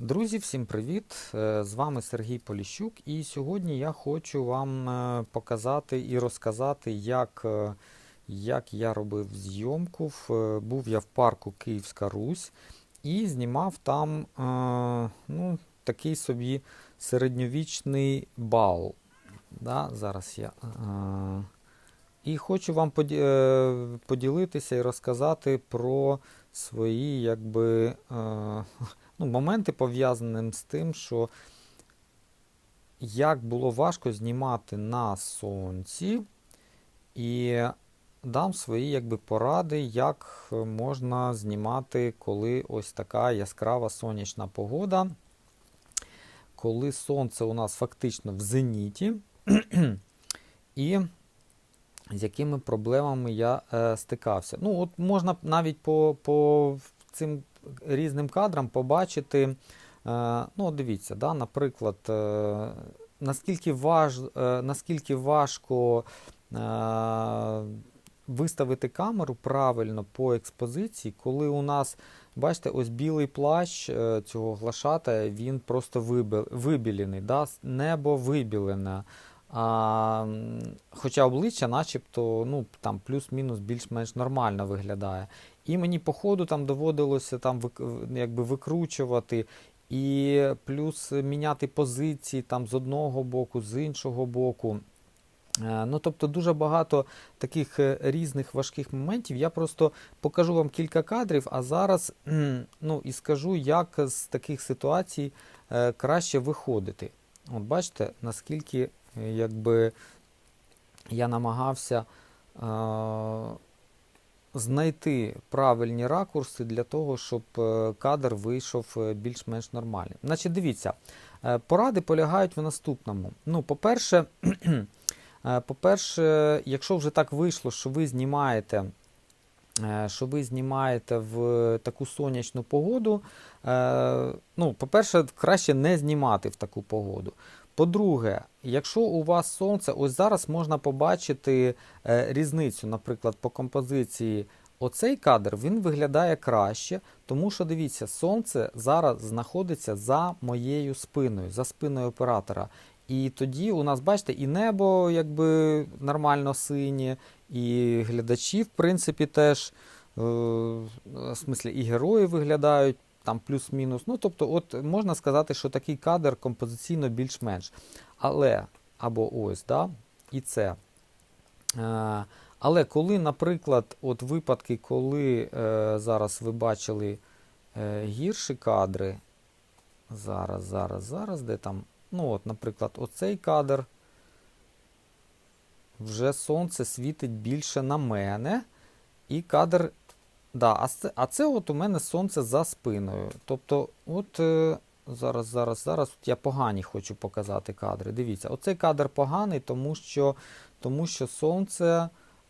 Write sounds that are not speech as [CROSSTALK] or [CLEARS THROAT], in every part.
Друзі, всім привіт! Е, З вами Сергій Поліщук, і сьогодні я хочу вам е, показати і розказати, як, е, як я робив зйомку. Був я в парку Київська Русь і знімав там ну, такий собі середньовічний бал. Да? Зараз я. І хочу вам поділитися і розказати про свої якби, ну, моменти пов'язані з тим, що як було важко знімати на сонці, і дам свої якби, поради, як можна знімати, коли ось така яскрава сонячна погода, коли сонце у нас фактично в зеніті, і з якими проблемами я е, стикався. Ну, от можна навіть по, по цим різним кадрам побачити. Е, ну, дивіться, да, наприклад, е, наскільки, важ, е, наскільки важко виставити камеру правильно по експозиції, коли у нас, бачите, ось білий плащ цього глашата, він просто вибілений, да, небо вибілене. А, хоча обличчя начебто ну, там плюс-мінус більш-менш нормально виглядає. І мені по ходу там доводилося там якби викручувати, і плюс міняти позиції там з одного боку, з іншого боку. Е, Ну, тобто дуже багато таких е, різних важких моментів. Я просто покажу вам кілька кадрів, а зараз ну, і скажу, як з таких ситуацій е, краще виходити. От бачите, наскільки якби, я намагався е, знайти правильні ракурси для того, щоб е, кадр вийшов е, більш-менш нормальний. Значить, дивіться, е, поради полягають в наступному. Ну, по-перше, [CLEARS THROAT] по-перше, якщо вже так вийшло, що ви знімаєте. Що ви знімаєте в таку сонячну погоду. Ну, по-перше, краще не знімати в таку погоду. По-друге, якщо у вас сонце, ось зараз можна побачити е, різницю, наприклад, по композиції. Оцей кадр він виглядає краще, тому що дивіться, сонце зараз знаходиться за моєю спиною, за спиною оператора. І тоді у нас, бачите, і небо якби нормально синє, і глядачі, в принципі, теж, е, в смислі, і герої виглядають там плюс-мінус. Ну, тобто, от можна сказати, що такий кадр композиційно більш-менш. Але, або ось, да, і це. Е, але коли, наприклад, от випадки, коли е, зараз ви бачили е, гірші кадри, зараз, зараз, зараз, де там, ну от, наприклад, оцей кадр, вже сонце світить більше на мене, і кадр. Да, а це, а це от у мене сонце за спиною. Тобто, от е, зараз, зараз, зараз от я погані хочу показати кадри. Дивіться, оцей кадр поганий, тому що, тому що сонце,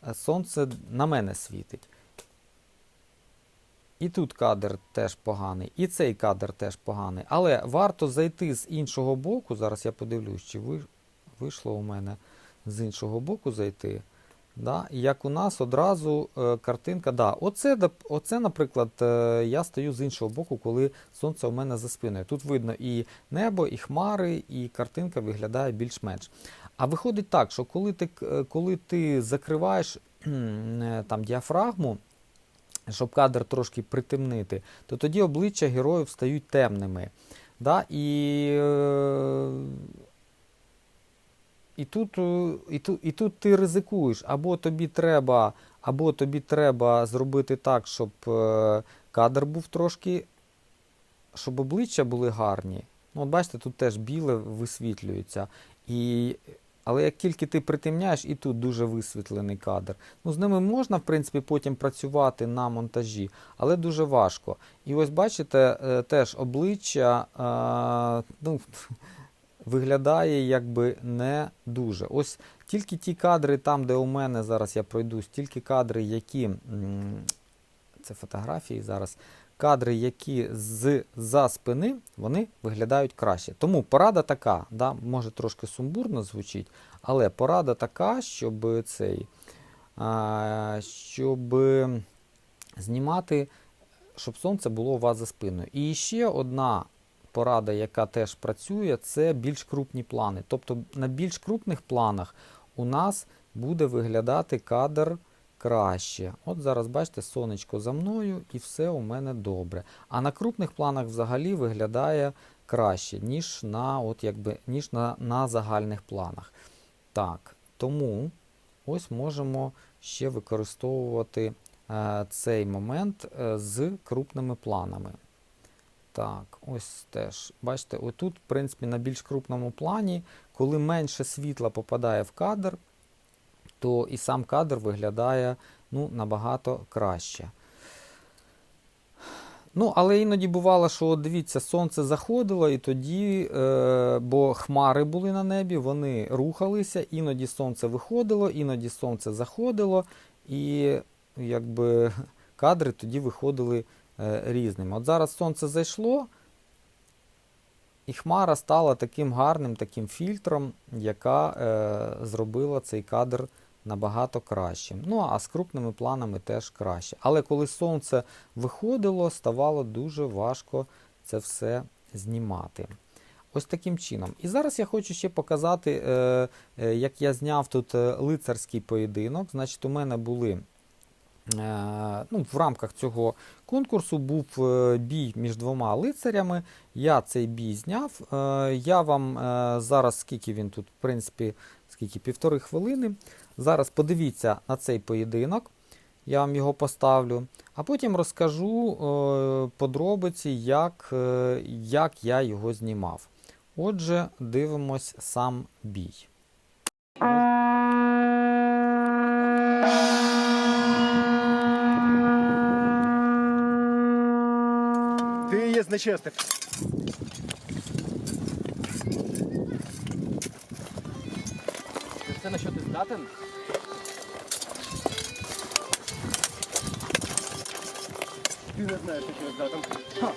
е, сонце на мене світить. І тут кадр теж поганий, і цей кадр теж поганий. Але варто зайти з іншого боку. Зараз я подивлюсь, чи ви- вийшло у мене з іншого боку зайти. Да? Як у нас одразу е, картинка. Да, оце, оце, наприклад, е, я стою з іншого боку, коли сонце у мене за спиною. Тут видно і небо, і хмари, і картинка виглядає більш-менш. А виходить так, що коли ти, е, коли ти закриваєш там, діафрагму, щоб кадр трошки притемнити, то тоді обличчя героїв стають темними. Да? І, і, тут, е, і, тут, і тут ти ризикуєш, або тобі треба, або тобі треба зробити так, щоб е, кадр був трошки, щоб обличчя були гарні. Ну, от бачите, тут теж біле висвітлюється. І, але як тільки ти притемняєш, і тут дуже висвітлений кадр. Ну, з ними можна, в принципі, потім працювати на монтажі, але дуже важко. І ось бачите, е, теж обличчя ну, [LAUGHS] виглядає якби не дуже. Ось тільки ті кадри, там, де у мене зараз я пройдусь, тільки кадри, які. Це фотографії зараз. Кадри, які з за спини, вони виглядають краще. Тому порада така, да, може трошки сумбурно звучить, але порада така, щоб цей, а, щоб знімати, щоб сонце було у вас за спиною. І ще одна порада, яка теж працює, це більш крупні плани. Тобто на більш крупних планах у нас буде виглядати кадр краще. От зараз бачите, сонечко за мною і все у мене добре. А на крупних планах взагалі виглядає краще, ніж на, от якби, ніж на, на загальних планах. Так, тому ось можемо ще використовувати е, цей момент е, з крупними планами. Так, ось теж. Бачите, отут, в принципі, на більш крупному плані, коли менше світла попадає в кадр, то і сам кадр виглядає ну, набагато краще. Ну, але іноді бувало, що дивіться, сонце заходило, і тоді, е, бо хмари були на небі, вони рухалися, іноді сонце виходило, іноді сонце заходило, і якби кадри тоді виходили різними. От зараз сонце зайшло, і хмара стала таким гарним таким фільтром, яка е, зробила цей кадр набагато кращим. Ну а з крупними планами теж краще. Але коли сонце виходило, ставало дуже важко це все знімати. Ось таким чином. І зараз я хочу ще показати, е, е, як я зняв тут е, лицарський поєдинок. Значить, у мене були е, ну, в рамках цього конкурсу був е, бій між двома лицарями. Я цей бій зняв. Е, Я вам е, зараз, скільки він тут, в принципі, скільки півтори хвилини. Зараз подивіться на цей поєдинок. Я вам його поставлю, а потім розкажу е, подробиці, як, е, як я його знімав. Отже, дивимось сам бій. Нечесник. Це на що ти здатен? Ти не знаєш, що ти здатен. Ха.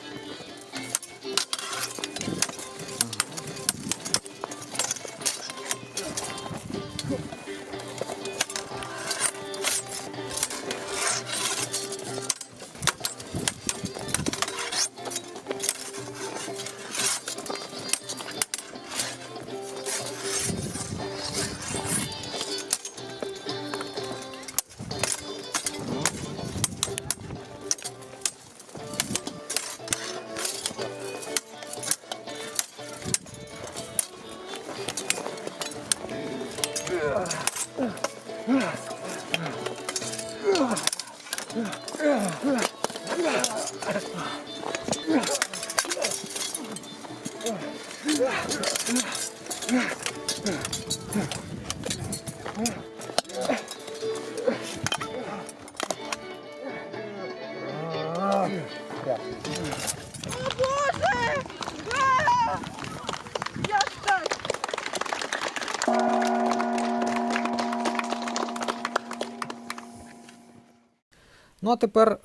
Ну, а тепер, е,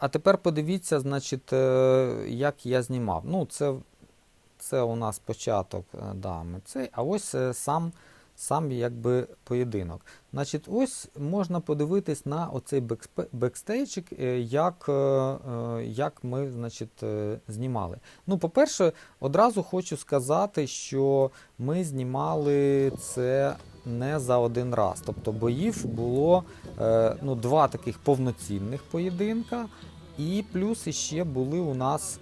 а тепер подивіться, значить, е, як я знімав. Ну, це, це у нас початок е, да, а ось сам, сам якби поєдинок. Значить, ось можна подивитись на оцей бекстейджик, як, як ми значить, знімали. Ну, по-перше, одразу хочу сказати, що ми знімали це не за один раз. Тобто боїв було е, ну, два таких повноцінних поєдинка, і плюс іще були у нас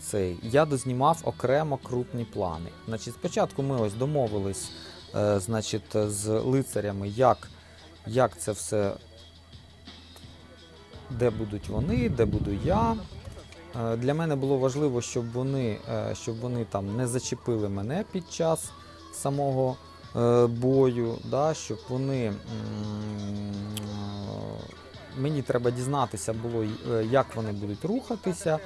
цей. Я дознімав окремо крупні плани. Значить, спочатку ми ось домовились е, значить, з лицарями, як, як це все, де будуть вони, де буду я. Е, Для мене було важливо, щоб вони, е, щоб вони там не зачепили мене під час самого бою, да, щоб вони. е, Мені треба дізнатися було, е, як вони будуть рухатися.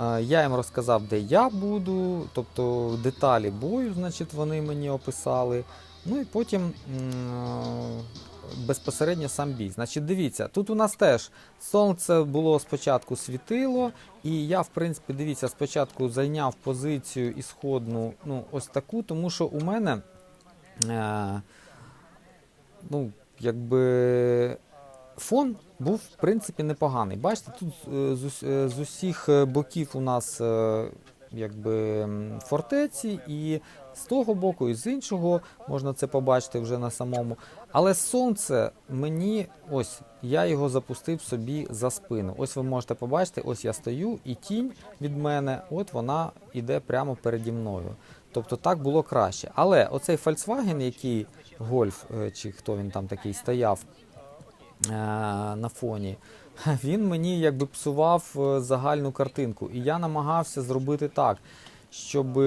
Е, Я їм розказав, де я буду, тобто деталі бою, значить, вони мені описали. Ну і потім е, безпосередньо сам бій. Значить, дивіться, тут у нас теж сонце було спочатку світило, і я, в принципі, дивіться, спочатку зайняв позицію ісходну, ну, ось таку, тому що у мене, е, ну, якби фон був, в принципі, непоганий. Бачите, тут е, з, е, з усіх е, боків у нас е, якби, фортеці, і з того боку, і з іншого можна це побачити вже на самому. Але сонце мені, ось я його запустив собі за спину. Ось ви можете побачити, ось я стою, і тінь від мене, от вона йде прямо переді мною. Тобто так було краще. Але оцей Volkswagen, який гольф, е, чи хто він там такий стояв е, на фоні, [LAUGHS] він мені якби псував е, загальну картинку. І я намагався зробити так, щоб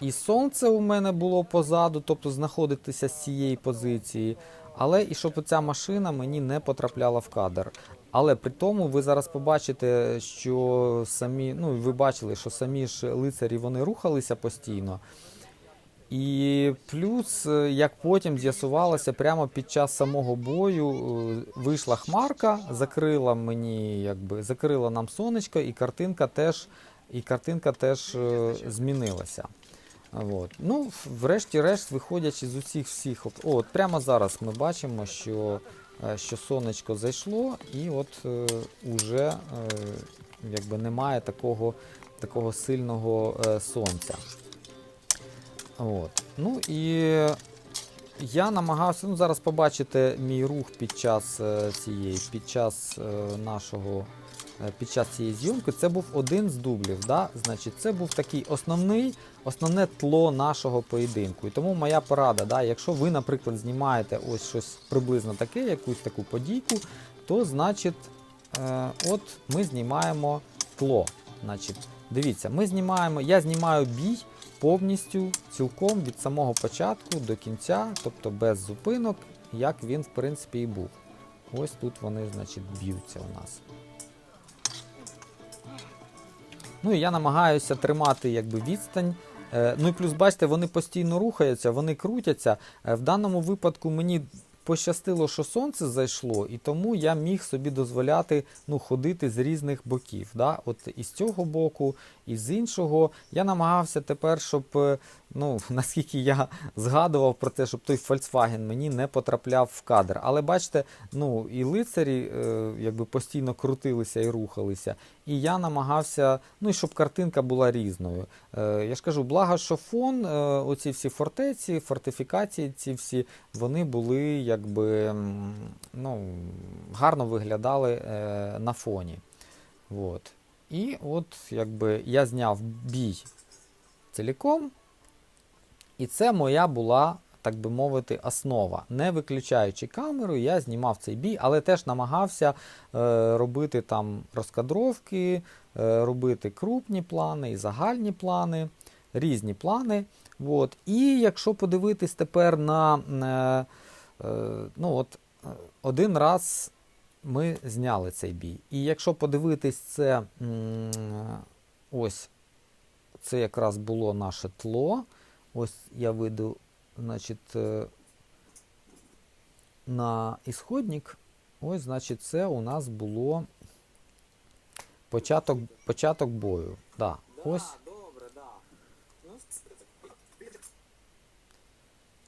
і сонце у мене було позаду, тобто знаходитися з цієї позиції, але і щоб ця машина мені не потрапляла в кадр. Але при тому ви зараз побачите, що самі, ну ви бачили, що самі ж лицарі вони рухалися постійно. І плюс, е, як потім з'ясувалося, прямо під час самого бою е, вийшла хмарка, закрила мені, якби закрила нам сонечко, і картинка теж, і картинка теж е, змінилася. От. Ну, врешті-решт, виходячи з усіх всіх, от, прямо зараз ми бачимо, що, що сонечко зайшло, і от е, уже е, якби немає такого, такого сильного е, сонця. От. Ну і я намагався, ну зараз побачите мій рух під час е, цієї, під час е, нашого, е, під час цієї зйомки. Це був один з дублів. Да? Значить, це був такий основний, основне тло нашого поєдинку. І тому моя порада, да, якщо ви, наприклад, знімаєте ось щось приблизно таке, якусь таку подійку, то значить, е, от ми знімаємо тло. Значить, дивіться, ми знімаємо, я знімаю бій повністю, цілком від самого початку до кінця, тобто без зупинок, як він в принципі і був. Ось тут вони, значить, б'ються у нас. Ну і я намагаюся тримати якби відстань. Е, Ну і плюс, бачите, вони постійно рухаються, вони крутяться. Е, В даному випадку мені пощастило, що сонце зайшло, і тому я міг собі дозволяти ну, ходити з різних боків. Да? От і з цього боку, і з іншого. Я намагався тепер, щоб е, ну, [LAUGHS] наскільки я згадував про те, щоб той Volkswagen мені не потрапляв в кадр. Але бачите, ну і лицарі е, якби постійно крутилися і рухалися. І я намагався, ну і щоб картинка була різною. Е, я ж кажу, благо, що фон, е, оці всі фортеці, фортифікації, ці всі, вони були якби ну, гарно виглядали е, на фоні. От. І от якби я зняв бій ціліком, і це моя була, так би мовити, основа. Не виключаючи камеру, я знімав цей бій, але теж намагався е, робити там розкадровки, е, робити крупні плани і загальні плани, різні плани. От. І якщо подивитись тепер на е, ну от, е, один раз ми зняли цей бій. І якщо подивитись це ось це якраз було наше тло. Ось я вийду, значить, е, на ісходник. Ось, значить, це у нас було початок, початок бою. Да, ось.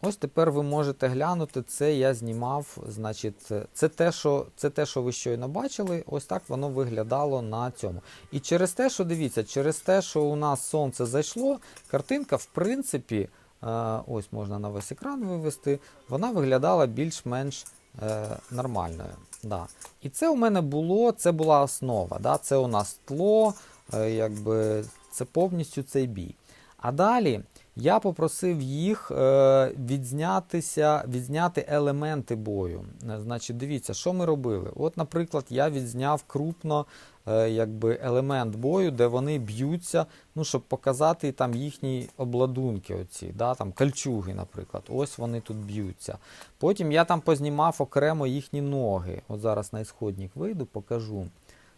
Ось тепер ви можете глянути, це я знімав, значить, це те, що, це те, що ви щойно бачили, ось так воно виглядало на цьому. І через те, що дивіться, через те, що у нас сонце зайшло, картинка, в принципі, е, ось можна на весь екран вивести, вона виглядала більш-менш е, нормальною. Да. І це у мене було, це була основа. Да? Це у нас тло, е, якби, це повністю цей бій. А далі я попросив їх е, відзнятися, відзняти елементи бою. Е, Значить, дивіться, що ми робили. От, наприклад, я відзняв крупно е, якби, елемент бою, де вони б'ються, ну, щоб показати там їхні обладунки, оці, да, там, кальчуги, наприклад. Ось вони тут б'ються. Потім я там познімав окремо їхні ноги. От зараз на ісходник вийду, покажу.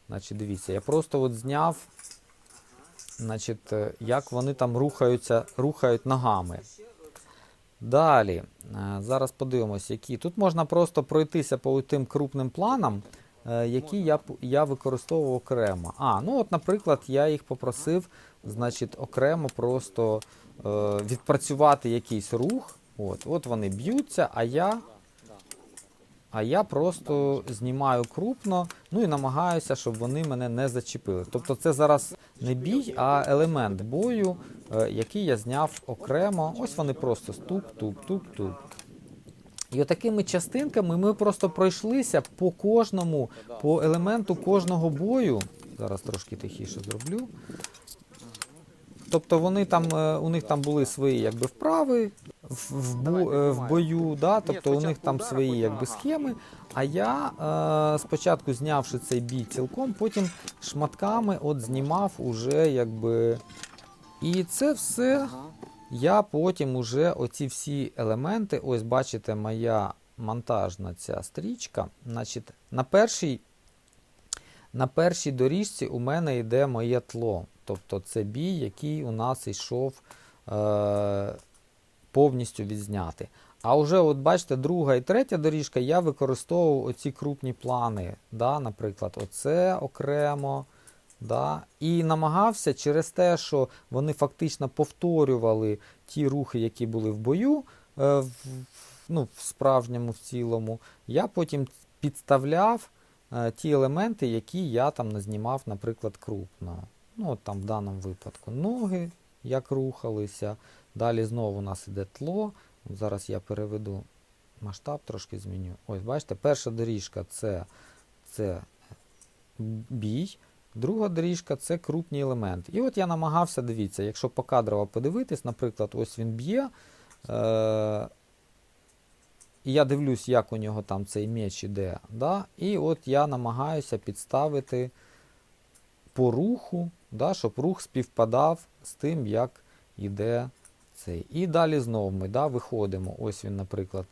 Значить, дивіться, я просто от зняв значить, е, як вони там рухаються, рухають ногами. Далі, е, зараз подивимось, які. Тут можна просто пройтися по тим крупним планам, е, які я, я використовував окремо. А, ну от, наприклад, я їх попросив, значить, окремо просто е, відпрацювати якийсь рух. От, от вони б'ються, а я. а я просто знімаю крупно, ну і намагаюся, щоб вони мене не зачепили. Тобто це зараз не бій, а елемент бою, е, який я зняв окремо. Ось вони просто ступ, туп, туп, туп. І отакими частинками ми просто пройшлися по кожному, по елементу кожного бою. Зараз трошки тихіше зроблю. Тобто вони там, е, у них там були свої якби вправи в, в, е, в бою, да? тобто у них там свої якби схеми. А я е, спочатку знявши цей бій цілком, потім шматками от знімав уже якби. І це все я потім уже оці всі елементи, ось бачите, моя монтажна ця стрічка. Значить, на першій, на першій доріжці у мене йде моє тло. Тобто це бій, який у нас йшов е, повністю відзняти. А вже, от бачите, друга і третя доріжка, я використовував оці крупні плани. Да, Наприклад, оце окремо. Да? І намагався через те, що вони фактично повторювали ті рухи, які були в бою, е, в, ну, в справжньому, в цілому, я потім підставляв е, ті елементи, які я там не знімав, наприклад, крупно. Ну, от там в даному випадку ноги, як рухалися. Далі знову у нас іде тло. Зараз я переведу масштаб, трошки зміню. Ось, бачите, перша доріжка це, це бій. Друга доріжка це крупні елементи. І от я намагався, дивіться, якщо покадрово подивитись, наприклад, ось він б'є. Е- і я дивлюсь, як у нього там цей меч іде. Да? І от я намагаюся підставити по руху, да, щоб рух співпадав з тим, як іде цей. І далі знову ми да, виходимо. Ось він, наприклад,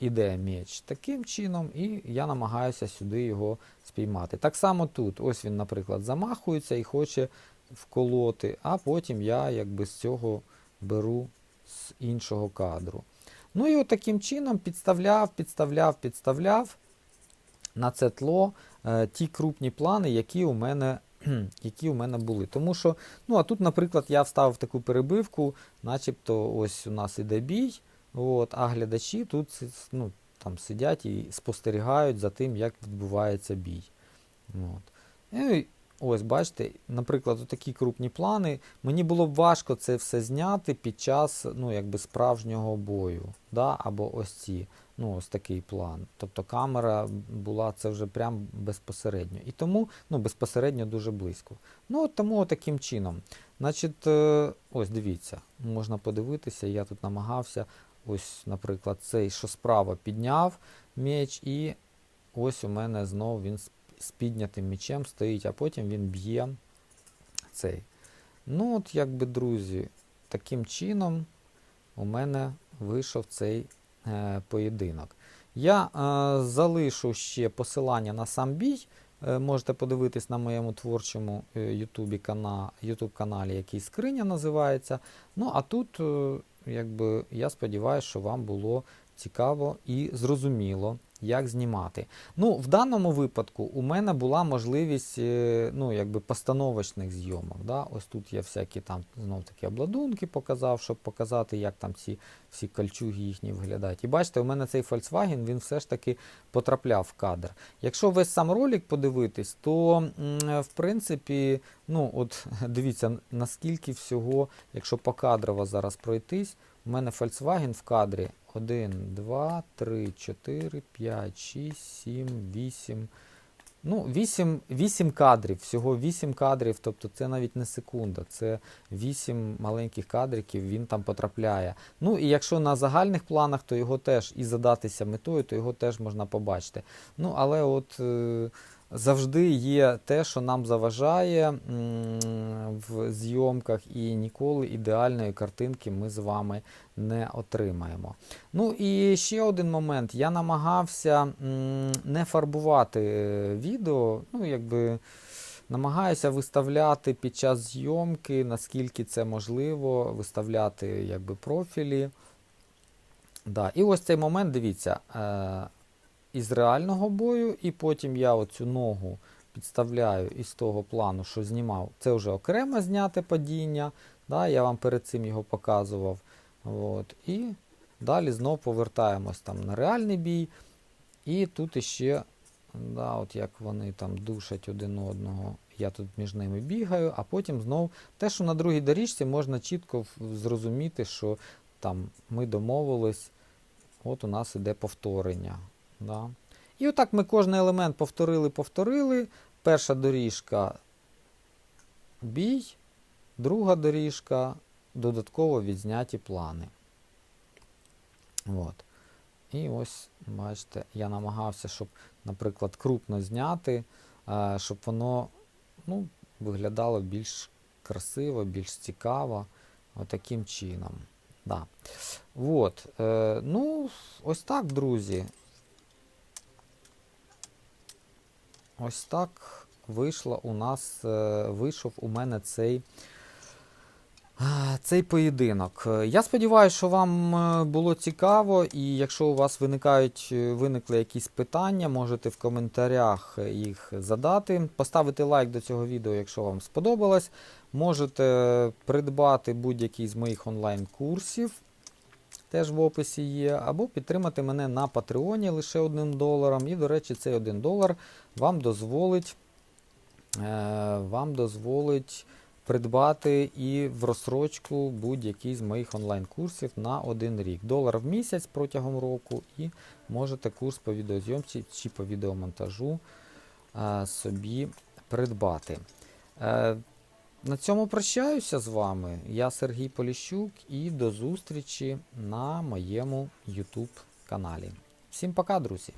іде меч таким чином, і я намагаюся сюди його спіймати. Так само тут, ось він, наприклад, замахується і хоче вколоти, а потім я якби з цього беру з іншого кадру. Ну і таким чином підставляв, підставляв, підставляв на це тло е, ті крупні плани, які у мене. [CLEARS THROAT] Які у мене були. Тому що, ну а тут, наприклад, я вставив таку перебивку, начебто ось у нас іде бій, от, а глядачі тут ну, там сидять і спостерігають за тим, як відбувається бій. От. Ну, і ось, бачите, наприклад, такі крупні плани. Мені було б важко це все зняти під час ну, якби справжнього бою. Да? Або ось ці, ну, ось такий план. Тобто камера була це вже прям безпосередньо. І тому ну, безпосередньо дуже близько. Ну, тому таким чином. Значить, е, ось дивіться, можна подивитися, я тут намагався. Ось, наприклад, цей, що справа підняв меч, і ось у мене знову він з, піднятим мечем стоїть, а потім він б'є цей. Ну, от, якби, друзі, таким чином у мене вийшов цей поєдинок. Я е, залишу ще посилання на сам бій. Е, можете подивитись на моєму творчому YouTube каналі, який скриня називається. Ну, а тут, е, якби, я сподіваюся, що вам було цікаво і зрозуміло, як знімати. Ну, в даному випадку у мене була можливість е, ну, якби постановочних зйомок. Да? Ось тут я всякі там знов таки обладунки показав, щоб показати, як там ці всі кольчуги їхні виглядають. І бачите, у мене цей Volkswagen він все ж таки потрапляв в кадр. Якщо весь сам ролик подивитись, то в принципі, ну от [LAUGHS] дивіться, наскільки всього, якщо покадрово зараз пройтись, у мене Volkswagen в кадрі 1, 2, 3, 4, 5, 6, 7, 8. Ну, 8, 8 кадрів, всього 8 кадрів, тобто це навіть не секунда, це 8 маленьких кадриків, він там потрапляє. Ну і якщо на загальних планах, то його теж і задатися метою, то його теж можна побачити. Ну, але от е, завжди є те, що нам заважає в зйомках, і ніколи ідеальної картинки ми з вами не отримаємо. Ну і ще один момент. Я намагався не фарбувати е, відео, ну якби. Намагаюся виставляти під час зйомки, наскільки це можливо, виставляти якби, профілі. Да. І ось цей момент, дивіться, е, із реального бою, і потім я оцю ногу підставляю із того плану, що знімав. Це вже окремо зняте падіння. Да, я вам перед цим його показував. От, і далі знов повертаємось там на реальний бій. І тут іще, да, от як вони там душать один одного, я тут між ними бігаю, а потім знов те, що на другій доріжці можна чітко зрозуміти, що там ми домовились, от у нас іде повторення. Да. І отак ми кожен елемент повторили, повторили. Перша доріжка бій, друга доріжка додатково відзняті плани. От. І ось, бачите, я намагався, щоб, наприклад, крупно зняти, е, щоб воно ну, виглядало більш красиво, більш цікаво. Отаким чином. Да. От. Е, ну, ось так, друзі. Ось так вийшло у нас, е, вийшов у мене цей, цей поєдинок. Е, Я сподіваюся, що вам е, було цікаво, і якщо у вас виникають, е, виникли якісь питання, можете в коментарях е, їх задати. Поставити лайк до цього відео, якщо вам сподобалось. Можете придбати будь-який з моїх онлайн-курсів. Теж в описі є, або підтримати мене на Патреоні лише одним доларом. І, до речі, цей один долар вам дозволить, е, вам дозволить придбати і в розсрочку будь-який з моїх онлайн-курсів на один рік. Долар в місяць протягом року, і можете курс по відеозйомці чи по відеомонтажу е, собі придбати. Е, на цьому прощаюся з вами. Я Сергій Поліщук і до зустрічі на моєму YouTube каналі. Всім пока, друзі!